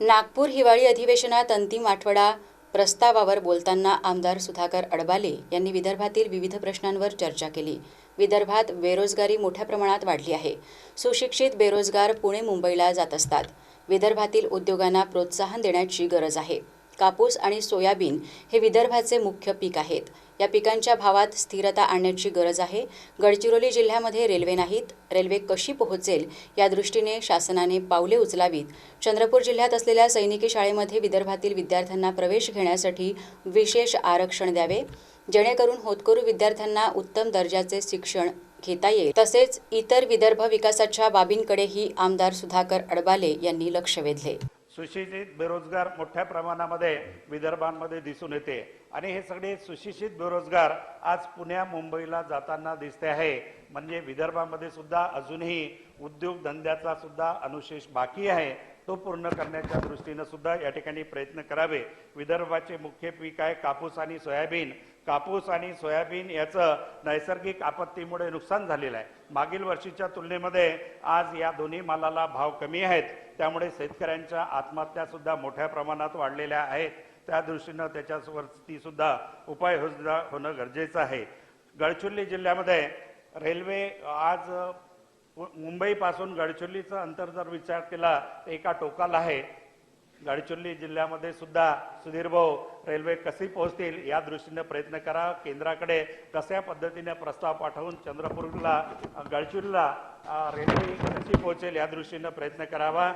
नागपूर हिवाळी अधिवेशनात अंतिम आठवडा प्रस्तावावर बोलताना आमदार सुधाकर अडबाले यांनी विदर्भातील विविध प्रश्नांवर चर्चा केली. विदर्भात बेरोजगारी मोठ्या प्रमाणात वाढली आहे. सुशिक्षित बेरोजगार पुणे मुंबईला जात असतात. विदर्भातील उद्योगांना प्रोत्साहन देण्याची गरज आहे. कापूस आणि सोयाबीन हे विदर्भाचे मुख्य पीक आहेत. या पिकांच्या भावात स्थिरता आणण्याची गरज आहे. गडचिरोली जिल्ह्यामध्ये रेल्वे नाहीत. रेल्वे कशी पोहोचेल या दृष्टीने शासनाने पावले उचलावीत. चंद्रपूर जिल्ह्यात असलेल्या सैनिकी शाळेमध्ये विदर्भातील विद्यार्थ्यांना प्रवेश घेण्यासाठी विशेष आरक्षण द्यावे. जेणेकरून होतकरू विद्यार्थ्यांना उत्तम दर्जाचे शिक्षण घेता येईल. तसेच इतर विदर्भ विकासाच्या बाबींकडेही आमदार सुधाकर अडबाले यांनी लक्ष वेधले. सुशिक्षित बेरोजगार मोठ्या प्रमाणामध्ये विदर्भांमध्ये दिसून येते. आणि हे सगळे सुशिक्षित बेरोजगार आज पुण्या मुंबईला जाताना दिसते आहे. म्हणजे विदर्भामध्ये सुद्धा अजूनही उद्योगधंद्याचा सुद्धा अनुशेष बाकी आहे. तो पूर्ण करण्याच्या दृष्टीनं सुद्धा या ठिकाणी प्रयत्न करावे. विदर्भाचे मुख्य पीक आहे कापूस आणि सोयाबीन. कापूस आणि सोयाबीन याचं नैसर्गिक आपत्तीमुळे नुकसान झालेलं आहे. मागील वर्षीच्या तुलनेमध्ये आज या दोन्ही मालाला भाव कमी आहेत. त्यामुळे शेतकऱ्यांच्या आत्महत्या सुद्धा मोठ्या प्रमाणात वाढलेल्या आहेत. त्या दृष्टीनं त्याच्यावरती सुद्धा उपाययोजना होणं गरजेचं आहे. गडचिरोली जिल्ह्यामध्ये रेल्वे आज मुंबईपासून गडचिरोलीचं अंतर जर विचार केला तर एका टोकाला आहे. गडचिरोली जिल्ह्यामध्ये सुद्धा सुधीर भाऊ रेल्वे कशी पोहोचतील या दृष्टीने प्रयत्न करा. केंद्राकडे कशा पद्धतीने प्रस्ताव पाठवून चंद्रपूरला गडचिरोलीला रेल्वे कशी पोहोचेल या दृष्टीने प्रयत्न करावा.